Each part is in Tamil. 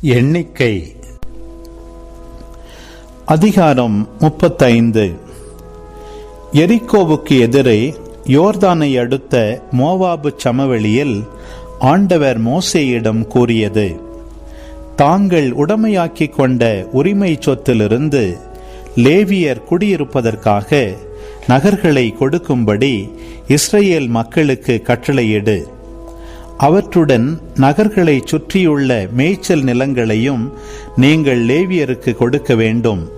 எண்ணிக்கை. அதிகாரம் முப்பத்தைந்து. எரிக்கோவுக்கு எதிரே யோர்தானை அடுத்த மோவாபு சமவெளியில் ஆண்டவர் மோசேயிடம் கூறியது தாங்கள் உடமையாக்கிக் கொண்ட உரிமை சொத்திலிருந்து லேவியர் குடியிருப்பதற்காக நகர்களை கொடுக்கும்படி இஸ்ரேல் மக்களுக்கு கட்டளையிடு. அவற்றுடன் நகர்களை சுற்றியுள்ள மேய்ச்சல் நிலங்களையும் நீங்கள் லேவியருக்கு கொடுக்க வேண்டும்.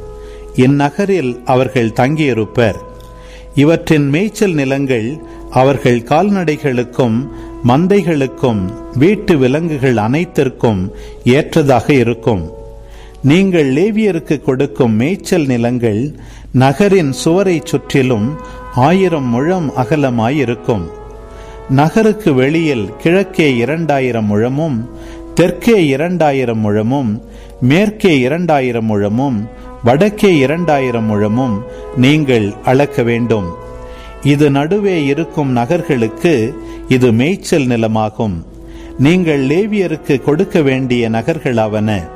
இந்நகரில் அவர்கள் தங்கியிருப்பர். இவற்றின் மேய்ச்சல் நிலங்கள் அவர்கள் கால்நடைகளுக்கும் மந்தைகளுக்கும் வீட்டு விலங்குகள் அனைத்திற்கும் ஏற்றதாக இருக்கும். நீங்கள் லேவியருக்கு கொடுக்கும் மேய்ச்சல் நிலங்கள் நகரின் சுவரை சுற்றிலும் ஆயிரம் முழம் அகலமாயிருக்கும். நகருக்கு வெளியில் கிழக்கே இரண்டாயிரம் முழமும் தெற்கே இரண்டாயிரம் முழமும் மேற்கே இரண்டாயிரம் முழமும் வடக்கே இரண்டாயிரம் முழமும் நீங்கள் அளக்க வேண்டும். இது நடுவே இருக்கும் நகர்களுக்கு இது மேய்ச்சல் நிலமாகும். நீங்கள் லேவியருக்கு கொடுக்க வேண்டிய நகர்களாவன.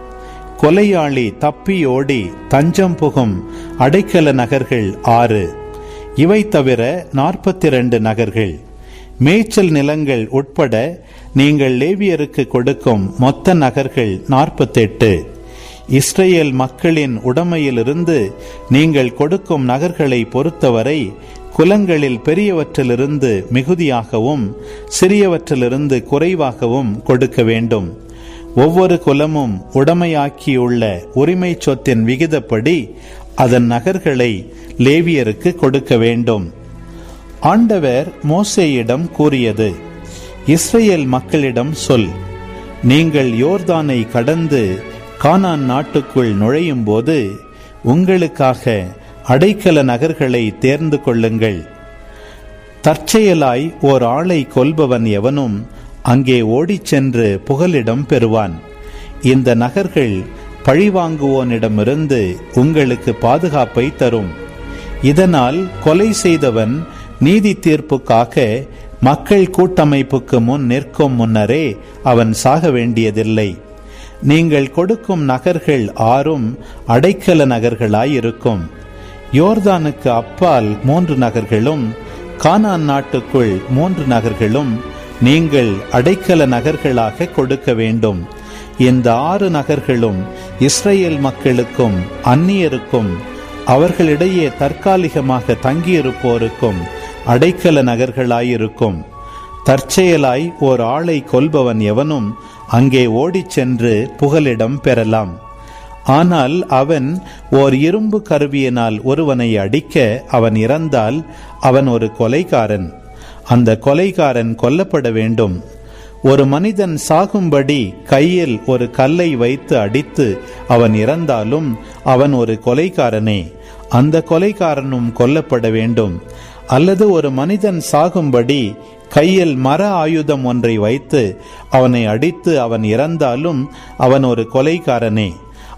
கொலையாளி தப்பி ஓடி தஞ்சம் புகும் அடைக்கல நகர்கள் ஆறு. இவை தவிர நாற்பத்தி இரண்டு நகர்கள். மேய்ச்சல் நிலங்கள் உட்பட நீங்கள் லேவியருக்கு கொடுக்கும் மொத்த நகர்கள் நாற்பத்தெட்டு. இஸ்ரேல் மக்களின் உடமையிலிருந்து நீங்கள் கொடுக்கும் நகர்களை பொறுத்தவரை குலங்களில் பெரியவற்றிலிருந்து மிகுதியாகவும் சிறியவற்றிலிருந்து குறைவாகவும் கொடுக்க வேண்டும். ஒவ்வொரு குலமும் உடமையாக்கியுள்ள உரிமை சொத்தின் விகிதப்படி அதன் நகர்களை லேவியருக்கு கொடுக்க வேண்டும். ஆண்டவர் மோசேயிடம் கூறியது இஸ்ரேல் மக்களிடம் சொல் நீங்கள் யோர்தானை கடந்து கானான் நாட்டுக்குள் நுழையும் போது உங்களுக்காக அடைக்கல நகர்களை தேர்ந்து கொள்ளுங்கள். தற்செயலாய் ஓர் ஆளை கொல்பவன் எவனும் அங்கே ஓடிச் சென்று புகலிடம் பெறுவான். இந்த நகர்கள் பழிவாங்குவோனிடமிருந்து உங்களுக்கு பாதுகாப்பை தரும். இதனால் கொலை செய்தவன் நீதி தீர்ப்புக்காக மக்கள் கூட்டமைப்புக்கு முன் நிற்கும் முன்னரே அவன் சாக வேண்டியதில்லை. நீங்கள் கொடுக்கும் நகர்கள் ஆறும் அடைக்கல நகர்களாயிருக்கும். யோர்தானுக்கு அப்பால் மூன்று நகர்களும் கானான் நாட்டுக்குள் மூன்று நகர்களும் நீங்கள் அடைக்கல நகர்களாக கொடுக்க வேண்டும். இந்த ஆறு நகர்களும் இஸ்ரேல் மக்களுக்கும் அந்நியருக்கும் அவர்களிடையே தற்காலிகமாக தங்கியிருப்போருக்கும் அடைக்கல நகர்களாயிருக்கும். தற்செயலாய் ஓர் ஆளை கொல்பவன் எவனும் அங்கே ஓடிச் சென்று புகலிடம் பெறலாம். ஆனால் அவன் ஓர் இரும்பு கருவியினால் ஒருவனை அடிக்க அவன் இறந்தால் அவன் ஒரு கொலைகாரன். அந்த கொலைகாரன் கொல்லப்பட வேண்டும். ஒரு மனிதன் சாகும்படி கையில் ஒரு கல்லை வைத்து அடித்து அவன் இறந்தாலும் அவன் ஒரு கொலைகாரனே. அந்த கொலைகாரனும் கொல்லப்பட வேண்டும். அல்லது ஒரு மனிதன் சாகும்படி கையில் மர ஆயுதம் ஒன்றை வைத்து அவனை அடித்து அவன் இறந்தாலும் அவன் ஒரு கொலைகாரனே.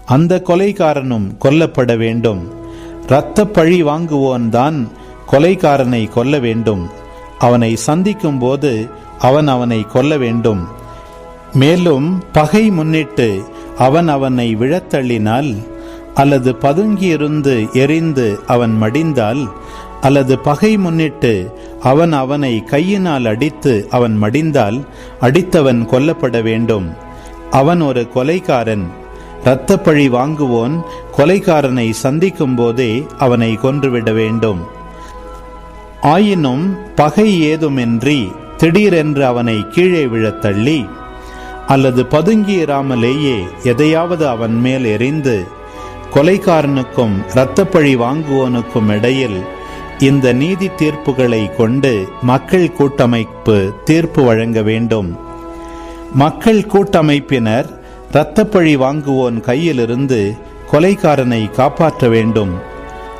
அந்த கொலைகாரனும் கொல்லப்பட வேண்டும். இரத்த பழி வாங்குவோன் தான் கொலைகாரனை கொல்ல வேண்டும். அவனை சந்திக்கும் போது அவன் அவனை கொல்ல வேண்டும். மேலும் பகை முன்னிட்டு அவன் அவனை விழத்தள்ளினால் அல்லது பதுங்கியிருந்து எரிந்து அவன் மடிந்தால் அல்லது பகை முன்னிட்டு அவன் அவனை கையினால் அடித்து அவன் மடிந்தால் அடித்தவன் கொல்லப்பட வேண்டும். அவன் ஒரு கொலைகாரன். இரத்தப்பழி வாங்குவோன் கொலைக்காரனை சந்திக்கும் போதே அவனை கொன்றுவிட வேண்டும். ஆயினும் பகை ஏதுமின்றி திடீரென்று அவனை கீழே விழத் தள்ளி அல்லது பதுங்கியிராமலேயே எதையாவது அவன் மேல் எரிந்து கொலைக்காரனுக்கும் இரத்தப்பழி வாங்குவோனுக்கும் இடையில் இந்த நீதி தீர்ப்புகளை கொண்டு மக்கள் கூட்டமைப்பு தீர்ப்பு வழங்க வேண்டும். மக்கள் கூட்டமைப்பினர் இரத்தப்பழி வாங்குவோன் கையிலிருந்து கொலைகாரனை காப்பாற்ற வேண்டும்.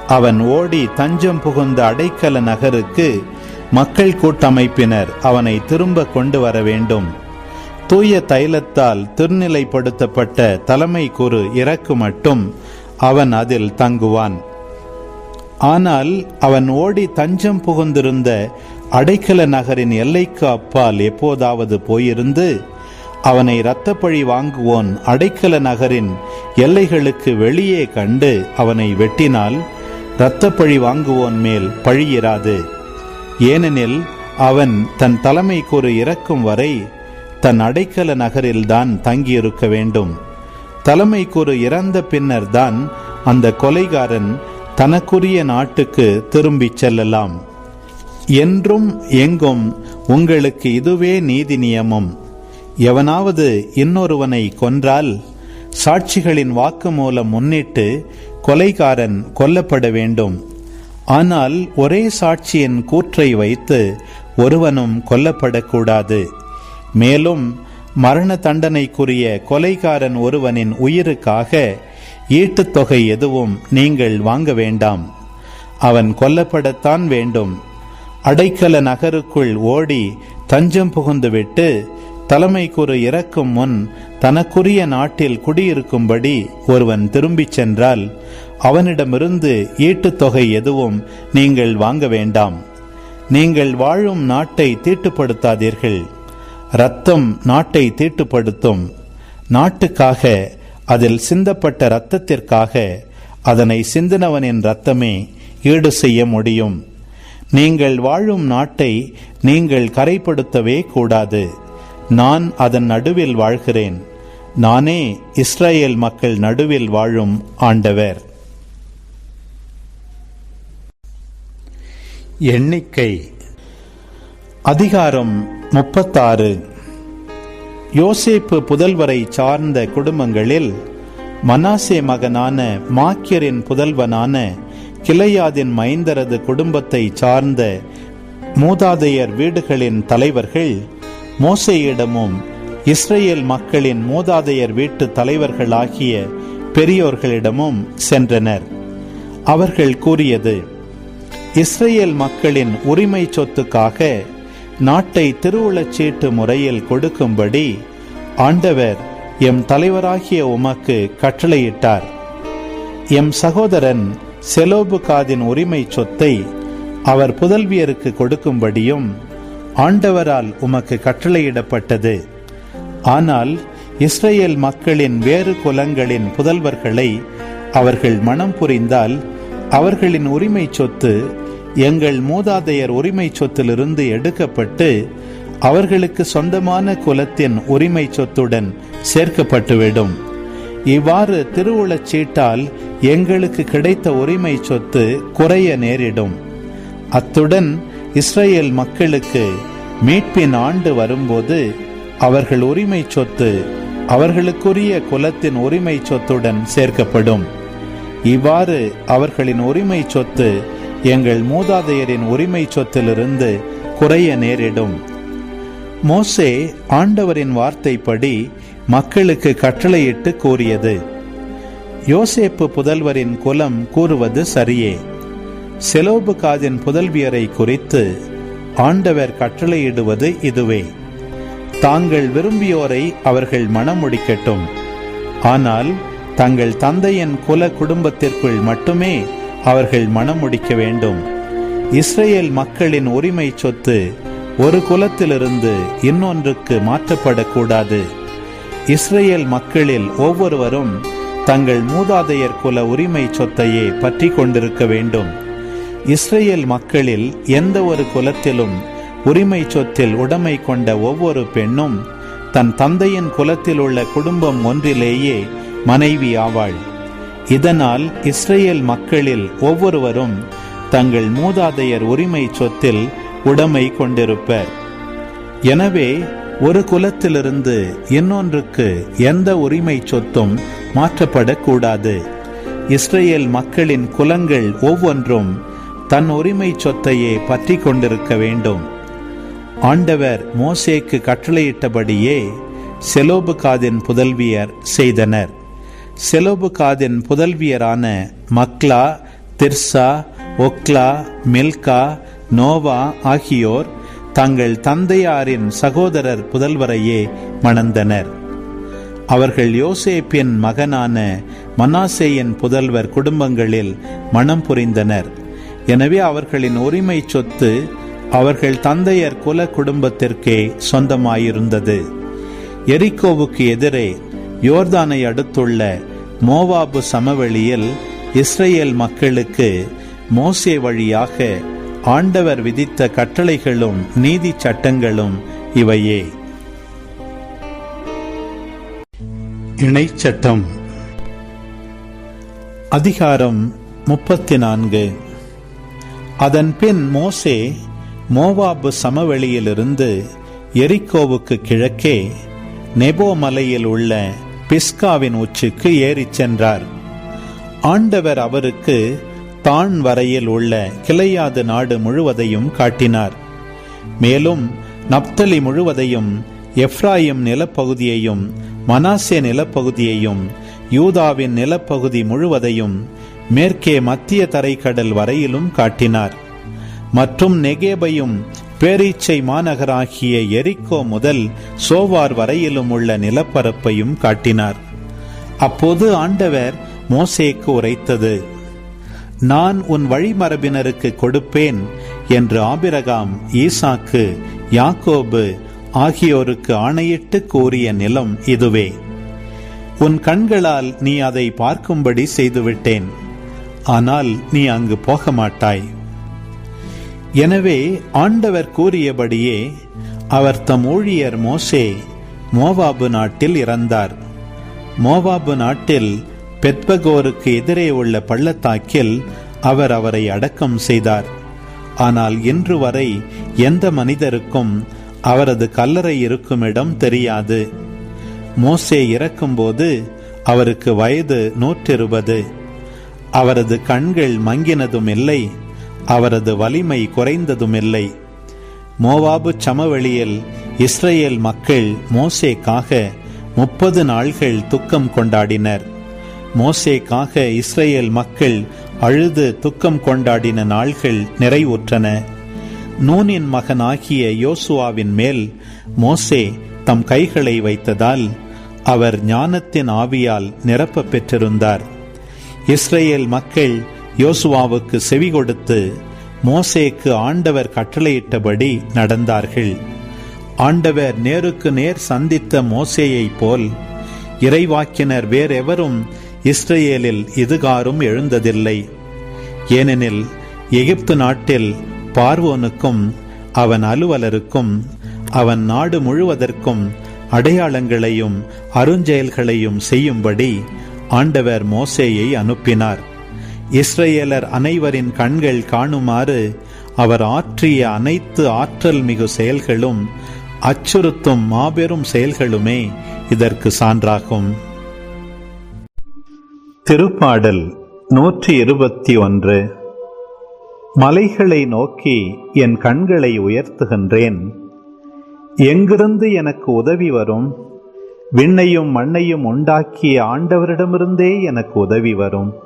அவன் ஓடி தஞ்சம் புகுந்த அடைக்கல நகருக்கு மக்கள் கூட்டமைப்பினர் அவனை திரும்ப கொண்டு வர வேண்டும். தூய தைலத்தால் திருநிலைப்படுத்தப்பட்ட தலைமை குரு இறக்கு மட்டும் அவன் அதில் தங்குவான். ஆனால் அவன் ஓடி தஞ்சம் புகுந்திருந்த அடைக்கல நகரின் எல்லைக்கு அப்பால் எப்போதாவது போயிருந்து அவனை இரத்தப்பழி வாங்குவோன் அடைக்கல நகரின் எல்லைகளுக்கு வெளியே கண்டு அவனை வெட்டினால் இரத்தப்பழி வாங்குவோன் மேல் பழியிராது ஏனெனில் அவன் தன் தலைமைக்கு இறக்கும் வரை தன் அடைக்கல நகரில்தான் தங்கியிருக்க வேண்டும். தலைமைக்கு இறந்த பின்னர்தான் அந்த கொலைகாரன் தனக்குரிய நாட்டுக்கு திரும்பிச் செல்லலாம். என்றும் எங்கும் உங்களுக்கு இதுவே நீதி நியமம். எவனாவது இன்னொருவனை கொன்றால் சாட்சிகளின் வாக்கு மூலம் முன்னிட்டு கொலைகாரன் கொல்லப்பட வேண்டும். ஆனால் ஒரே சாட்சியின் கூற்றை வைத்து ஒருவனும் கொல்லப்படக்கூடாது. மேலும் மரண தண்டனைக்குரிய கொலைகாரன் ஒருவனின் உயிருக்காக ஈட்டுத் தொகை எதுவும் நீங்கள் வாங்க வேண்டாம். அவன் கொல்லப்படத்தான் வேண்டும். அடைக்கல நகருக்குள் ஓடி தஞ்சம் புகுந்துவிட்டு தலைமைக்குரு இறக்கும் முன் தனக்குரிய நாட்டில் குடியிருக்கும்படி ஒருவன் திரும்பிச் சென்றால் அவனிடமிருந்து ஈட்டுத் தொகை எதுவும் நீங்கள் வாங்க வேண்டாம். நீங்கள் வாழும் நாட்டை தீட்டுப்படுத்தாதீர்கள். ரத்தம் நாட்டை தீட்டுப்படுத்தும். நாட்டுக்காக அதில் சிந்தப்பட்ட இரத்தத்திற்காக அதனை சிந்தினவனின் இரத்தமே ஈடு செய்ய முடியும். நீங்கள் வாழும் நாட்டை நீங்கள் கரைப்படுத்தவே கூடாது. நான் அதன் நடுவில் வாழ்கிறேன். நானே இஸ்ரேல் மக்கள் நடுவில் வாழும் ஆண்டவர். எண்ணிக்கை. அதிகாரம் முப்பத்தாறு. யோசேப்பு புதல்வரை சார்ந்த குடும்பங்களில் மனாசே மகனான மாக்கியரின் புதல்வனான கிளையாதின் மைந்தரது குடும்பத்தை சார்ந்த மூதாதையர் வீடுகளின் தலைவர்கள் மோசையிடமும் இஸ்ரேல் மக்களின் மூதாதையர் வீட்டு தலைவர்களாகிய பெரியோர்களிடமும் சென்றனர். அவர்கள் கூறியது இஸ்ரேல் மக்களின் உரிமை சொத்துக்காக நாட்டை திருவுளச்சீட்டு முறையில் கொடுக்கும்படி ஆண்டவர் எம் தலைவராகிய உமக்கு கட்டளையிட்டார். எம் சகோதரன் செலோபுகாதின் உரிமை சொத்தை அவர் புதல்வியருக்கு கொடுக்கும்படியும் ஆண்டவரால் உமக்கு கட்டளையிடப்பட்டது. ஆனால் இஸ்ரேல் மக்களின் வேறு குலங்களின் புதல்வர்களை அவர்கள் மனம் புரிந்தால் அவர்களின் உரிமை சொத்து எங்கள் மூதாதையர் உரிமை சொத்திலிருந்து எடுக்கப்பட்டு அவர்களுக்கு சொந்தமான குலத்தின் உரிமை சொத்துடன் சேர்க்கப்பட்டுவிடும். இவ்வாறு திருவுளச் சீட்டால் எங்களுக்கு கிடைத்த உரிமை சொத்து குறைய நேரிடும். அத்துடன் இஸ்ரேல் மக்களுக்கு மீட்பின் ஆண்டு வரும்போது அவர்கள் உரிமை சொத்து அவர்களுக்குரிய குலத்தின் உரிமை சொத்துடன் சேர்க்கப்படும். இவ்வாறு அவர்களின் உரிமை சொத்து எங்கள் மூதாதையரின் உரிமை சொத்திலிருந்து குறைய நேரிடும். மோசே ஆண்டவரின் வார்த்தைப்படி மக்களுக்கு கட்டளையிட்டு கூறியது. யோசேப்பு புதல்வரின் குலம் கூறுவது சரியே. செலோபு காதின் புதல்வியரை குறித்து ஆண்டவர் கட்டளையிடுவது இதுவே. தாங்கள் விரும்பியோரை அவர்கள் மணமுடிக்கட்டும். ஆனால் தங்கள் தந்தையின் குல குடும்பத்திற்குள் மட்டுமே அவர்கள் மணமுடிக்க வேண்டும். இஸ்ரேல் மக்களின் உரிமை சொத்து ஒரு குலத்திலிருந்து இன்னொன்றுக்கு மாற்றப்படக்கூடாது. இஸ்ரேல் மக்களில் ஒவ்வொருவரும் தங்கள் மூதாதையர் குல உரிமை சொத்தையே பற்றி கொண்டிருக்க வேண்டும். இஸ்ரேல் மக்களில் எந்த ஒரு குலத்திலும் உரிமை சொத்தில் உடைமை கொண்ட ஒவ்வொரு பெண்ணும் தன் தந்தையின் குலத்தில் உள்ள குடும்பம் ஒன்றிலேயே மனைவி ஆவாள். இதனால் இஸ்ரேல் மக்களில் ஒவ்வொருவரும் தங்கள் மூதாதையர் உரிமை சொத்தில் உடைமை கொண்டிருப்பர். எனவே ஒரு குலத்திலிருந்து இன்னொன்றுக்கு எந்த உரிமை சொத்தும் மாற்றப்படக்கூடாது. இஸ்ரேல் மக்களின் குலங்கள் ஒவ்வொன்றும் தன் உரிமை சொத்தையே பற்றி கொண்டிருக்க வேண்டும். ஆண்டவர் மோசேக்கு கட்டளையிட்டபடியே செலோபுகாதின் புதல்வியர் செய்தனர். செலோபுகாதின் புதல்வியரான மக்லா திர்சா ஒக்லா மில்கா நோவா ஆகியோர் தங்கள் தந்தையாரின் சகோதரர் புதல்வரையே மணந்தனர். அவர்கள் யோசேப்பின் மகனான மனாசேயின் புதல்வர் குடும்பங்களில் மனம் புரிந்தனர். எனவே அவர்களின் உரிமை சொத்து அவர்கள் தந்தையர் குல குடும்பத்திற்கே சொந்தமாயிருந்தது. எரிக்கோவுக்கு எதிரே யோர்தானை அடுத்துள்ள மோவாபு சமவெளியில் இஸ்ரேல் மக்களுக்கு மோசே வழியாக ஆண்டவர் விதித்த கட்டளைகளும் நீதி சட்டங்களும் இவையே. இணைச்சட்டம். அதிகாரம் முப்பத்தி நான்கு அதன் பின் மோசே மோவாபு சமவெளியிலிருந்து எரிக்கோவுக்கு கிழக்கே நெபோ மலையில் உள்ள பிஸ்காவின் உச்சிக்கு ஏறிச் சென்றார். ஆண்டவர் அவருக்கு தான் வரையில் உள்ள கிளையாது நாடு முழுவதையும் காட்டினார். மேலும் நப்தலி முழுவதையும் எப்ராயிம் நிலப்பகுதியையும் மனாசே நிலப்பகுதியையும் யூதாவின் நிலப்பகுதி முழுவதையும் மேற்கே மத்திய தரைக்கடல் வரையிலும் காட்டினார். மற்றும் நெகேபையும் பேரீச்சை மாநகராகிய எரிக்கோ முதல் சோவார் வரையிலும் உள்ள நிலப்பரப்பையும் காட்டினார். அப்போது ஆண்டவர் மோசேக்கு உரைத்தது நான் உன் வழிமரபினருக்கு கொடுப்பேன் என்று ஆபிரகாம் ஈசாக்கு யாக்கோபு ஆகியோருக்கு ஆணையிட்டு கூறிய நிலம் இதுவே. உன் கண்களால் நீ அதை பார்க்கும்படி செய்துவிட்டேன். ஆனால் நீ அங்கு போக மாட்டாய் எனவே ஆண்டவர் கூறியபடியே அவர் தம் ஊழியர் மோசே மோவாபு நாட்டில் இறந்தார். மோவாபு நாட்டில் பெத்பகோருக்கு எதிரே உள்ள பள்ளத்தாக்கில் அவர் அவரை அடக்கம் செய்தார். ஆனால் இன்று வரை எந்த மனிதருக்கும் அவரது கல்லறை இருக்கும் இடம் தெரியாது. மோசே இறக்கும்போது அவருக்கு வயது நூற்றிருபது. அவரது கண்கள் மங்கினதும் இல்லை. அவரது வலிமை குறைந்ததுமில்லை. மோவாபு சமவெளியில் இஸ்ரேல் மக்கள் மோசேக்காக முப்பது நாள்கள் துக்கம் கொண்டாடினர். மோசேக்காக இஸ்ரேல் மக்கள் அழுது துக்கம் கொண்டாடின நாள்கள் நிறைவுற்றன. நூனின் மகனாகிய யோசுவாவின் மேல் மோசே தம் கைகளை வைத்ததால் அவர் ஞானத்தின் ஆவியால் நிரப்ப பெற்றிருந்தார். இஸ்ரேல் மக்கள் யோசுவாவுக்கு செவி கொடுத்து மோசேக்கு ஆண்டவர் கட்டளையிட்டபடி நடந்தார்கள். ஆண்டவர் நேருக்கு நேர் சந்தித்த மோசேயைப் போல் இறைவாக்கினர் வேறெவரும் இஸ்ரேலில் இதுகாரும் எழுந்ததில்லை. ஏனெனில் எகிப்து நாட்டில் பார்வோனுக்கும் அவன் அலுவலருக்கும் அவன் நாடு முழுவதற்கும் அடையாளங்களையும் அருஞ்செயல்களையும் செய்யும்படி ஆண்டவர் மோசேயை அனுப்பினார். இஸ்ரேலர் அனைவரின் கண்கள் காணுமாறு அவர் ஆற்றிய அனைத்து ஆற்றல் மிகு செயல்களும் அச்சுறுத்தும் மாபெரும் செயல்களுமே இதற்கு சான்றாகும். திருப்பாடல் நூற்றி இருபத்தி ஒன்று. மலைகளை நோக்கி என் கண்களை உயர்த்துகின்றேன். எங்கிருந்து எனக்கு உதவி வரும்? விண்ணையும் மண்ணையும் உண்டாக்கிய ஆண்டவரிடமிருந்தே எனக்கு உதவி வரும்.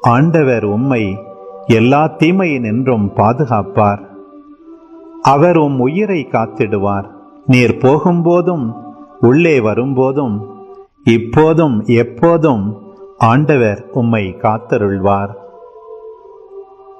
ஆண்டவர் உம்மை எல்லா தீமையினின்றும் பாதுகாப்பார். அவர் உம் உயிரை காத்திடுவார். நீர் போகும்போதும் உள்ளே வரும்போதும் இப்போதும் எப்போதும் ஆண்டவர் உம்மை காத்தருள்வார்.